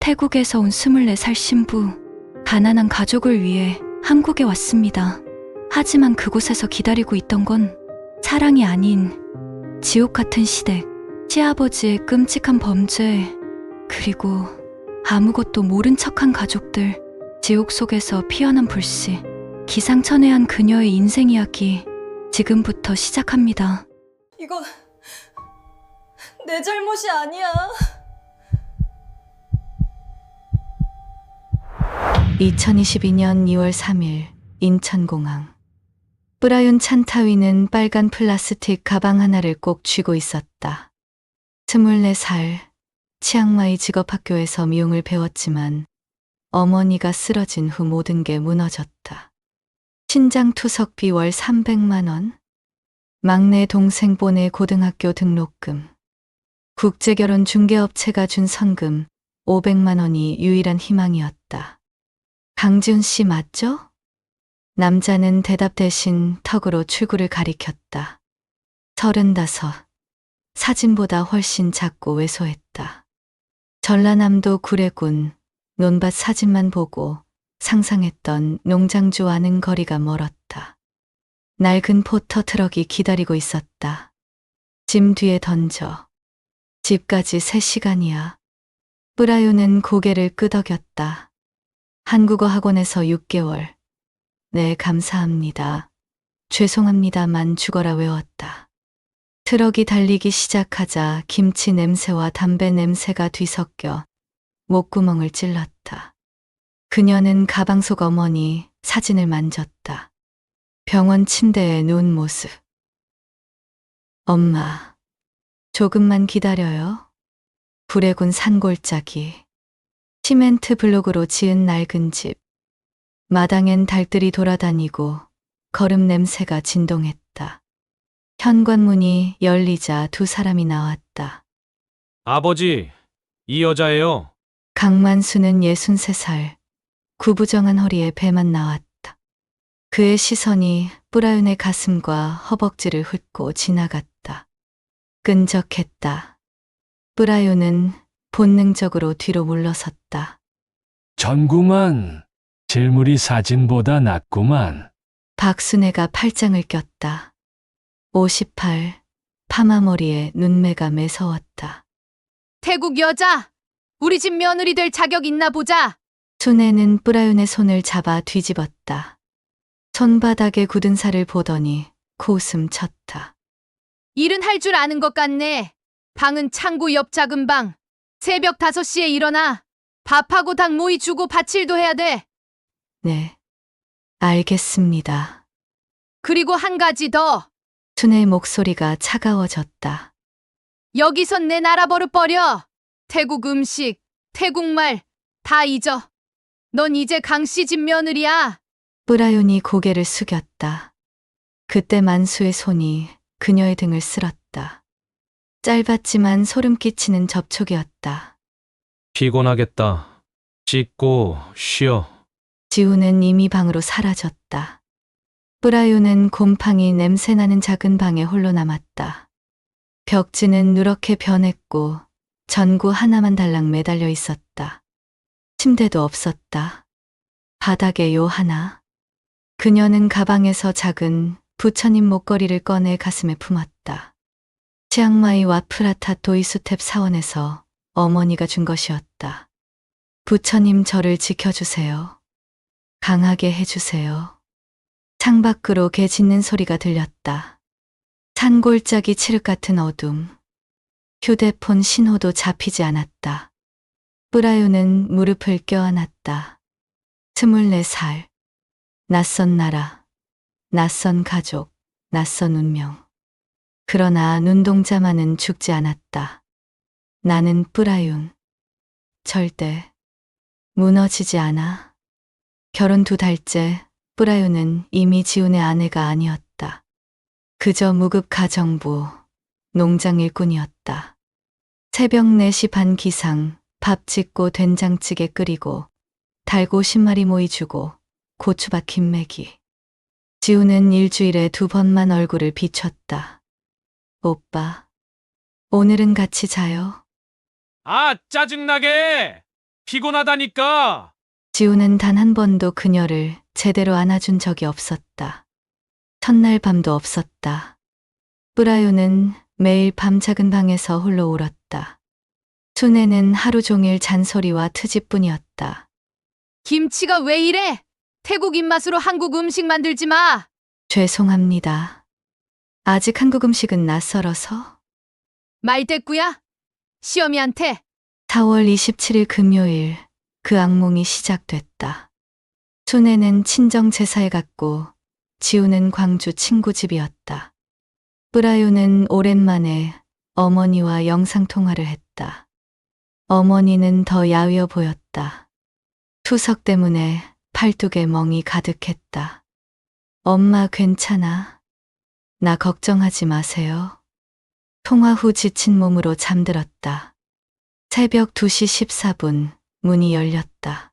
태국에서 온 24살 신부. 가난한 가족을 위해 한국에 왔습니다. 하지만 그곳에서 기다리고 있던 건 사랑이 아닌 지옥 같은 시댁, 시아버지의 끔찍한 범죄, 그리고 아무것도 모른 척한 가족들, 지옥 속에서 피어난 불씨, 기상천외한 그녀의 인생 이야기, 지금부터 시작합니다. 이거 내 잘못이 아니야. 2022년 2월 3일 인천공항 브라윤 찬타위는 빨간 플라스틱 가방 하나를 꼭 쥐고 있었다. 24살 치앙마이 직업학교에서 미용을 배웠지만 어머니가 쓰러진 후 모든 게 무너졌다. 신장 투석비 월 300만 원, 막내 동생 보내 고등학교 등록금, 국제결혼 중개업체가 준 선금 500만 원이 유일한 희망이었다. 강지훈 씨 맞죠? 남자는 대답 대신 턱으로 출구를 가리켰다. 서른다섯. 사진보다 훨씬 작고 왜소했다. 전라남도 구례군 논밭 사진만 보고 상상했던 농장주와는 거리가 멀었다. 낡은 포터 트럭이 기다리고 있었다. 짐 뒤에 던져. 집까지 3시간이야. 브라유는 고개를 끄덕였다. 한국어 학원에서 6개월. 네, 감사합니다. 죄송합니다만 죽어라 외웠다. 트럭이 달리기 시작하자 김치 냄새와 담배 냄새가 뒤섞여 목구멍을 찔렀다. 그녀는 가방 속 어머니 사진을 만졌다. 병원 침대에 누운 모습. 엄마, 조금만 기다려요. 구례군 산골짜기. 시멘트 블록으로 지은 낡은 집. 마당엔 달들이 돌아다니고 걸음 냄새가 진동했다. 현관문이 열리자 두 사람이 나왔다. 아버지, 이 여자예요. 강만수는 63살, 구부정한 허리에 배만 나왔다. 그의 시선이 뿌라윤의 가슴과 허벅지를 훑고 지나갔다. 끈적했다. 뿌라윤은 본능적으로 뒤로 물러섰다. 전구만 실물이 사진보다 낫구만. 박순애가 팔짱을 꼈다. 58, 파마머리에 눈매가 매서웠다. 태국 여자! 우리 집 며느리 될 자격 있나 보자! 순애는 뿌라윤의 손을 잡아 뒤집었다. 손바닥에 굳은 살을 보더니 코웃음 쳤다. 일은 할 줄 아는 것 같네. 방은 창고 옆 작은 방. 새벽 5시에 일어나. 밥하고 닭 모이 주고 밭일도 해야 돼. 네, 알겠습니다. 그리고 한 가지 더. 순애의 목소리가 차가워졌다. 여기선 내 나라 버릇 버려. 태국 음식, 태국말 다 잊어. 넌 이제 강씨 집 며느리야. 뿌라윤이 고개를 숙였다. 그때 만수의 손이 그녀의 등을 쓸었다. 짧았지만 소름 끼치는 접촉이었다. 피곤하겠다. 씻고 쉬어. 지우는 이미 방으로 사라졌다. 뿌라유는 곰팡이 냄새나는 작은 방에 홀로 남았다. 벽지는 누렇게 변했고 전구 하나만 달랑 매달려 있었다. 침대도 없었다. 바닥에 요 하나. 그녀는 가방에서 작은 부처님 목걸이를 꺼내 가슴에 품었다. 치앙마이 와프라타 도이수탭 사원에서 어머니가 준 것이었다. 부처님 저를 지켜주세요. 강하게 해주세요. 창밖으로 개 짖는 소리가 들렸다. 산골짜기 칠흑 같은 어둠. 휴대폰 신호도 잡히지 않았다. 뿌라유는 무릎을 껴안았다. 스물네 살. 낯선 나라. 낯선 가족. 낯선 운명. 그러나 눈동자만은 죽지 않았다. 나는 뿌라윤. 절대 무너지지 않아. 결혼 두 달째 뿌라윤은 이미 지훈의 아내가 아니었다. 그저 무급 가정부, 농장 일꾼이었다. 새벽 4시 반 기상, 밥 짓고 된장찌개 끓이고, 달고 신마리 모이 주고, 고추밥 김매기. 지훈은 일주일에 두 번만 얼굴을 비췄다. 오빠, 오늘은 같이 자요. 아, 짜증나게! 피곤하다니까. 지우는 단 한 번도 그녀를 제대로 안아준 적이 없었다. 첫날 밤도 없었다. 브라요는 매일 밤 작은 방에서 홀로 울었다. 순애는 하루 종일 잔소리와 트집뿐이었다. 김치가 왜 이래? 태국 입맛으로 한국 음식 만들지 마. 죄송합니다. 아직 한국 음식은 낯설어서 말대꾸야? 시어미한테 4월 27일 금요일 그 악몽이 시작됐다. 순애는 친정 제사에 갔고 지우는 광주 친구 집이었다. 브라요는 오랜만에 어머니와 영상통화를 했다. 어머니는 더 야위어 보였다. 투석 때문에 팔뚝에 멍이 가득했다. 엄마 괜찮아? 나 걱정하지 마세요. 통화 후 지친 몸으로 잠들었다. 새벽 2시 14분 문이 열렸다.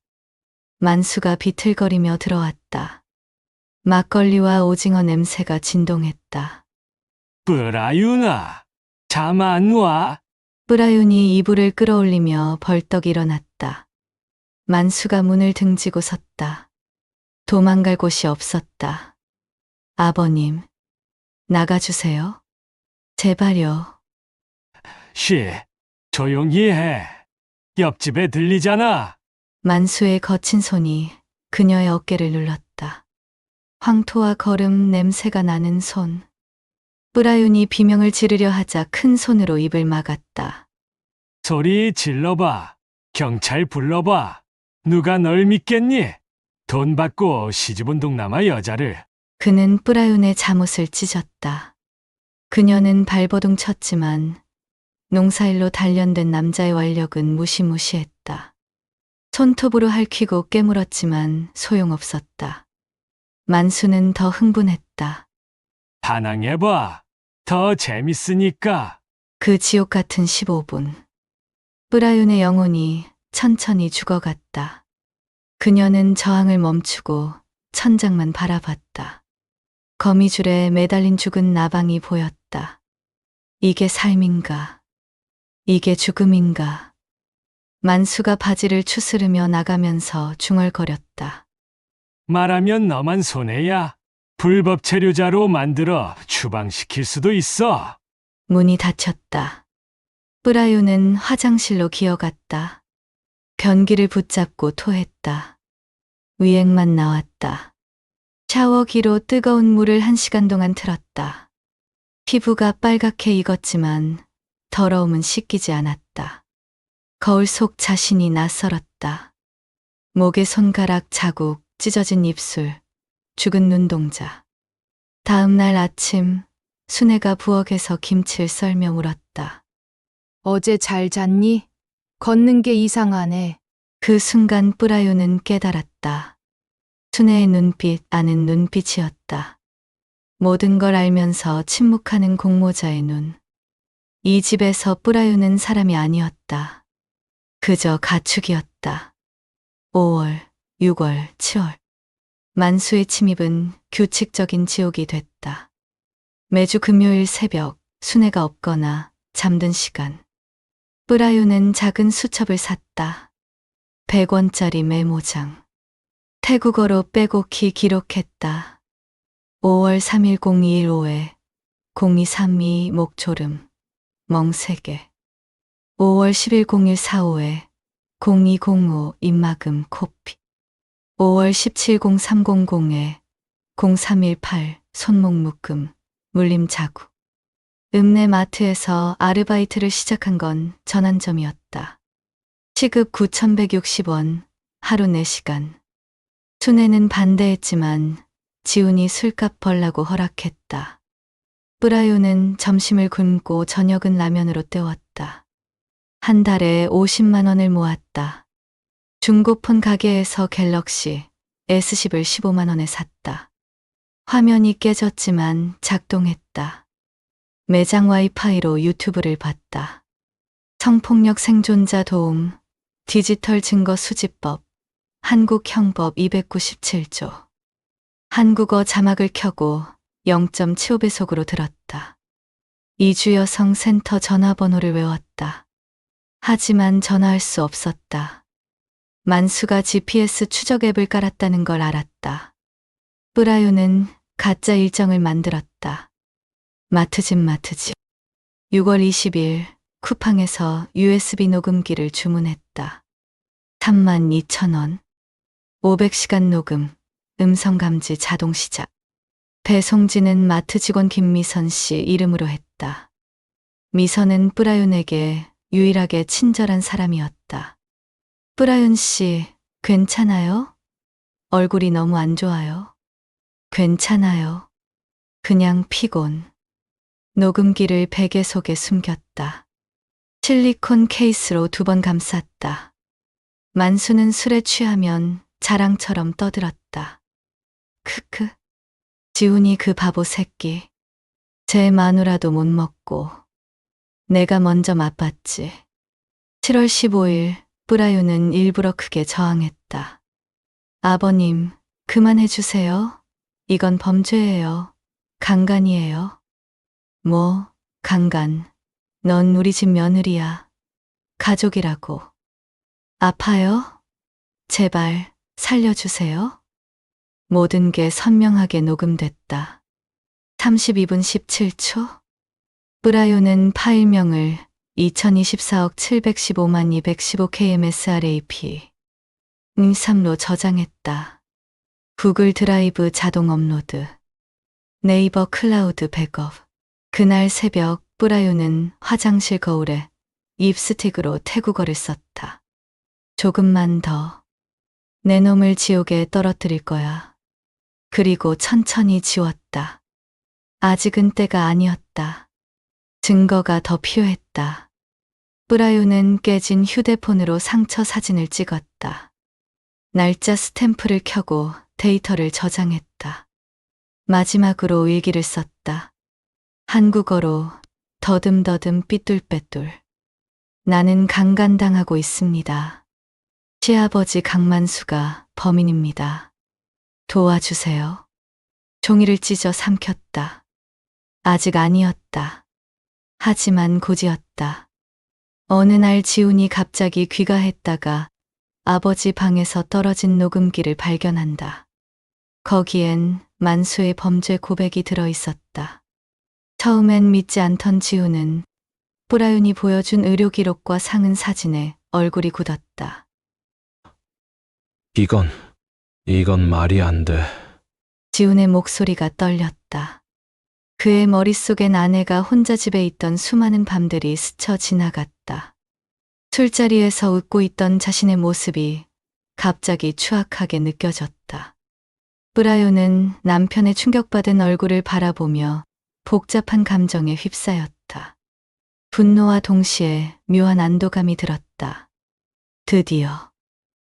만수가 비틀거리며 들어왔다. 막걸리와 오징어 냄새가 진동했다. 브라윤아, 잠 안 와? 브라윤이 이불을 끌어올리며 벌떡 일어났다. 만수가 문을 등지고 섰다. 도망갈 곳이 없었다. 아버님, 나가주세요. 제발요. 쉬, 조용히 해. 옆집에 들리잖아. 만수의 거친 손이 그녀의 어깨를 눌렀다. 황토와 거름 냄새가 나는 손. 브라윤이 비명을 지르려 하자 큰 손으로 입을 막았다. 소리 질러봐. 경찰 불러봐. 누가 널 믿겠니? 돈 받고 시집온 동남아 여자를. 그는 브라윤의 잠옷을 찢었다. 그녀는 발버둥 쳤지만 농사일로 단련된 남자의 완력은 무시무시했다. 손톱으로 핥히고 깨물었지만 소용없었다. 만수는 더 흥분했다. 반항해봐. 더 재밌으니까. 그 지옥 같은 15분. 브라윤의 영혼이 천천히 죽어갔다. 그녀는 저항을 멈추고 천장만 바라봤다. 거미줄에 매달린 죽은 나방이 보였다. 이게 삶인가? 이게 죽음인가? 만수가 바지를 추스르며 나가면서 중얼거렸다. 말하면 너만 손해야. 불법 체류자로 만들어 추방시킬 수도 있어. 문이 닫혔다. 브라유는 화장실로 기어갔다. 변기를 붙잡고 토했다. 위액만 나왔다. 샤워기로 뜨거운 물을 한 시간 동안 틀었다. 피부가 빨갛게 익었지만 더러움은 씻기지 않았다. 거울 속 자신이 낯설었다. 목에 손가락 자국, 찢어진 입술, 죽은 눈동자. 다음 날 아침 순애가 부엌에서 김치를 썰며 울었다. 어제 잘 잤니? 걷는 게 이상하네. 그 순간 뿌라유는 깨달았다. 순애의 눈빛 아는 눈빛이었다. 모든 걸 알면서 침묵하는 공모자의 눈. 이 집에서 뿌라유는 사람이 아니었다. 그저 가축이었다. 5월, 6월, 7월. 만수의 침입은 규칙적인 지옥이 됐다. 매주 금요일 새벽, 순애가 없거나 잠든 시간. 뿌라유는 작은 수첩을 샀다. 100원짜리 메모장. 태국어로 빼곡히 기록했다. 5월 3일 0215에 0232 목초름 멍세개 5월 10일 0145에 0205 입막음 코피 5월 17 0300에 0318 손목 묶음 물림 자국 읍내 마트에서 아르바이트를 시작한 건 전환점이었다. 시급 9,160원, 하루 4시간. 순애는 반대했지만 지훈이 술값 벌라고 허락했다. 뿌라요는 점심을 굶고 저녁은 라면으로 때웠다. 한 달에 50만 원을 모았다. 중고폰 가게에서 갤럭시 S10을 15만 원에 샀다. 화면이 깨졌지만 작동했다. 매장 와이파이로 유튜브를 봤다. 성폭력 생존자 도움, 디지털 증거 수집법, 한국형법 297조. 한국어 자막을 켜고 0.75배속으로 들었다. 이주 여성 센터 전화번호를 외웠다. 하지만 전화할 수 없었다. 만수가 GPS 추적 앱을 깔았다는 걸 알았다. 브라요는 가짜 일정을 만들었다. 마트집 마트집. 6월 20일 쿠팡에서 USB 녹음기를 주문했다. 3만 2천 원. 500시간 녹음, 음성 감지 자동 시작. 배송지는 마트 직원 김미선 씨 이름으로 했다. 미선은 뿌라윤에게 유일하게 친절한 사람이었다. 뿌라윤 씨, 괜찮아요? 얼굴이 너무 안 좋아요. 괜찮아요. 그냥 피곤. 녹음기를 베개 속에 숨겼다. 실리콘 케이스로 두 번 감쌌다. 만수는 술에 취하면 자랑처럼 떠들었다. 크크. 지훈이 그 바보 새끼. 제 마누라도 못 먹고. 내가 먼저 맛봤지. 7월 15일, 뿌라유는 일부러 크게 저항했다. 아버님, 그만해주세요. 이건 범죄예요. 강간이에요. 뭐, 강간. 넌 우리 집 며느리야. 가족이라고. 아파요? 제발, 살려주세요. 모든 게 선명하게 녹음됐다. 32분 17초? 브라요는 파일명을 2024억 715만 215kmsrap 3로 저장했다. 구글 드라이브 자동 업로드. 네이버 클라우드 백업. 그날 새벽 브라요는 화장실 거울에 립스틱으로 태국어를 썼다. 조금만 더. 내 놈을 지옥에 떨어뜨릴 거야. 그리고 천천히 지웠다. 아직은 때가 아니었다. 증거가 더 필요했다. 브라요는 깨진 휴대폰으로 상처 사진을 찍었다. 날짜 스탬프를 켜고 데이터를 저장했다. 마지막으로 일기를 썼다. 한국어로 더듬더듬 삐뚤빼뚤. 나는 강간당하고 있습니다. 시아버지 강만수가 범인입니다. 도와주세요. 종이를 찢어 삼켰다. 아직 아니었다. 하지만 고지였다. 어느 날 지훈이 갑자기 귀가했다가 아버지 방에서 떨어진 녹음기를 발견한다. 거기엔 만수의 범죄 고백이 들어 있었다. 처음엔 믿지 않던 지훈은 뿌라윤이 보여준 의료 기록과 상은 사진에 얼굴이 굳었다. 이건, 이건 말이 안 돼. 지훈의 목소리가 떨렸다. 그의 머릿속엔 아내가 혼자 집에 있던 수많은 밤들이 스쳐 지나갔다. 술자리에서 웃고 있던 자신의 모습이 갑자기 추악하게 느껴졌다. 브라요는 남편의 충격받은 얼굴을 바라보며 복잡한 감정에 휩싸였다. 분노와 동시에 묘한 안도감이 들었다. 드디어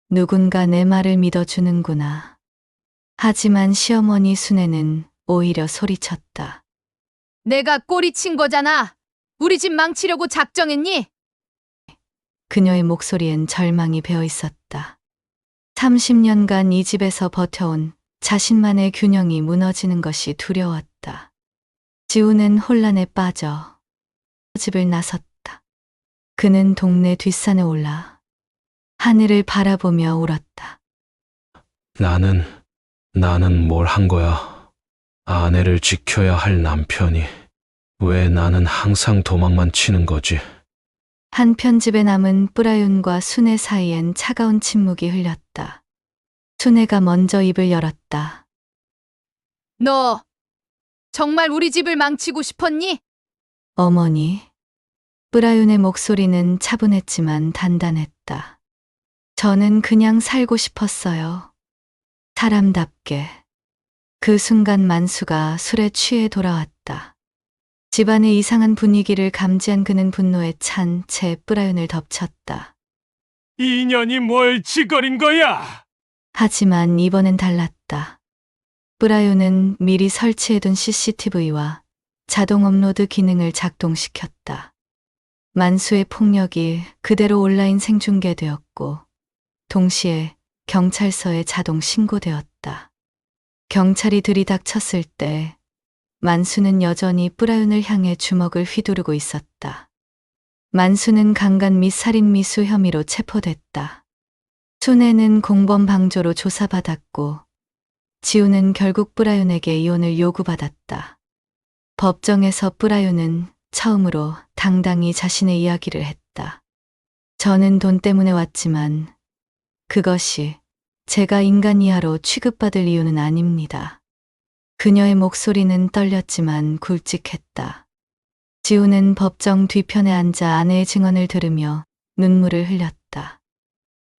누군가 내 말을 믿어주는구나. 하지만 시어머니 순애는 오히려 소리쳤다. 내가 꼬리 친 거잖아. 우리 집 망치려고 작정했니? 그녀의 목소리엔 절망이 배어 있었다. 30년간 이 집에서 버텨온 자신만의 균형이 무너지는 것이 두려웠다. 지우는 혼란에 빠져 집을 나섰다. 그는 동네 뒷산에 올라 하늘을 바라보며 울었다. 나는, 나는 뭘 한 거야. 아내를 지켜야 할 남편이. 왜 나는 항상 도망만 치는 거지? 한 편 집에 남은 뿌라윤과 순애 사이엔 차가운 침묵이 흘렸다. 순애가 먼저 입을 열었다. 너 정말 우리 집을 망치고 싶었니? 어머니. 브라윤의 목소리는 차분했지만 단단했다. 저는 그냥 살고 싶었어요. 사람답게. 그 순간 만수가 술에 취해 돌아왔다. 집안의 이상한 분위기를 감지한 그는 분노에 찬채 브라윤을 덮쳤다. 이년이 뭘 짓거린 거야? 하지만 이번엔 달랐다. 브라요는 미리 설치해둔 CCTV와 자동 업로드 기능을 작동시켰다. 만수의 폭력이 그대로 온라인 생중계되었고, 동시에 경찰서에 자동 신고되었다. 경찰이 들이닥쳤을 때, 만수는 여전히 브라윤을 향해 주먹을 휘두르고 있었다. 만수는 강간 및 살인 미수 혐의로 체포됐다. 순애는 공범 방조로 조사받았고 지우는 결국 뿌라윤에게 이혼을 요구받았다. 법정에서 뿌라윤은 처음으로 당당히 자신의 이야기를 했다. 저는 돈 때문에 왔지만 그것이 제가 인간 이하로 취급받을 이유는 아닙니다. 그녀의 목소리는 떨렸지만 굵직했다. 지우는 법정 뒤편에 앉아 아내의 증언을 들으며 눈물을 흘렸다.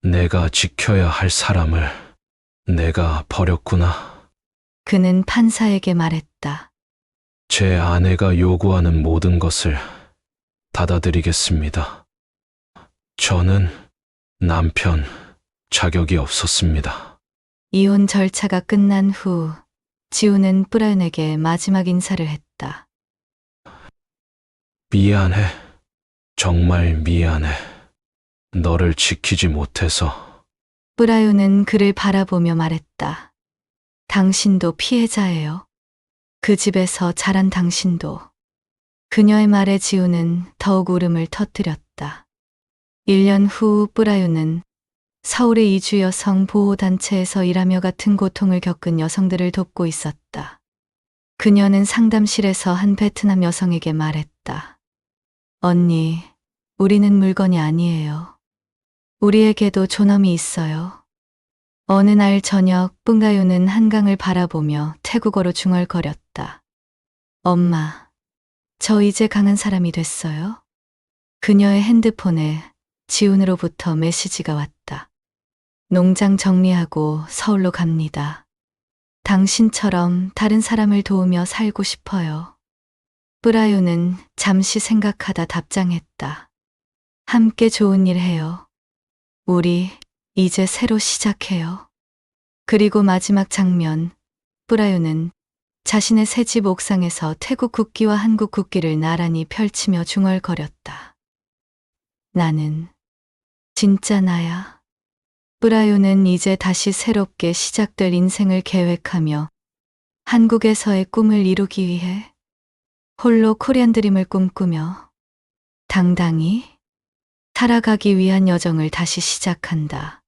내가 지켜야 할 사람을 내가 버렸구나. 그는 판사에게 말했다. 제 아내가 요구하는 모든 것을 받아들이겠습니다. 저는 남편 자격이 없었습니다. 이혼 절차가 끝난 후 지우는 뿌라윤에게 마지막 인사를 했다. 미안해. 정말 미안해. 너를 지키지 못해서 뿌라윤은 그를 바라보며 말했다. 당신도 피해자예요. 그 집에서 자란 당신도. 그녀의 말에 지우는 더욱 울음을 터뜨렸다. 1년 후 뿌라윤은 서울의 이주 여성 보호단체에서 일하며 같은 고통을 겪은 여성들을 돕고 있었다. 그녀는 상담실에서 한 베트남 여성에게 말했다. 언니, 우리는 물건이 아니에요. 우리에게도 존엄이 있어요. 어느 날 저녁 뿡가유는 한강을 바라보며 태국어로 중얼거렸다. 엄마, 저 이제 강한 사람이 됐어요? 그녀의 핸드폰에 지훈으로부터 메시지가 왔다. 농장 정리하고 서울로 갑니다. 당신처럼 다른 사람을 도우며 살고 싶어요. 뿌라유는 잠시 생각하다 답장했다. 함께 좋은 일 해요. 우리 이제 새로 시작해요. 그리고 마지막 장면, 뿌라유는 자신의 새 집 옥상에서 태국 국기와 한국 국기를 나란히 펼치며 중얼거렸다. 나는 진짜 나야. 뿌라유는 이제 다시 새롭게 시작될 인생을 계획하며 한국에서의 꿈을 이루기 위해 홀로 코리안 드림을 꿈꾸며 당당히 살아가기 위한 여정을 다시 시작한다.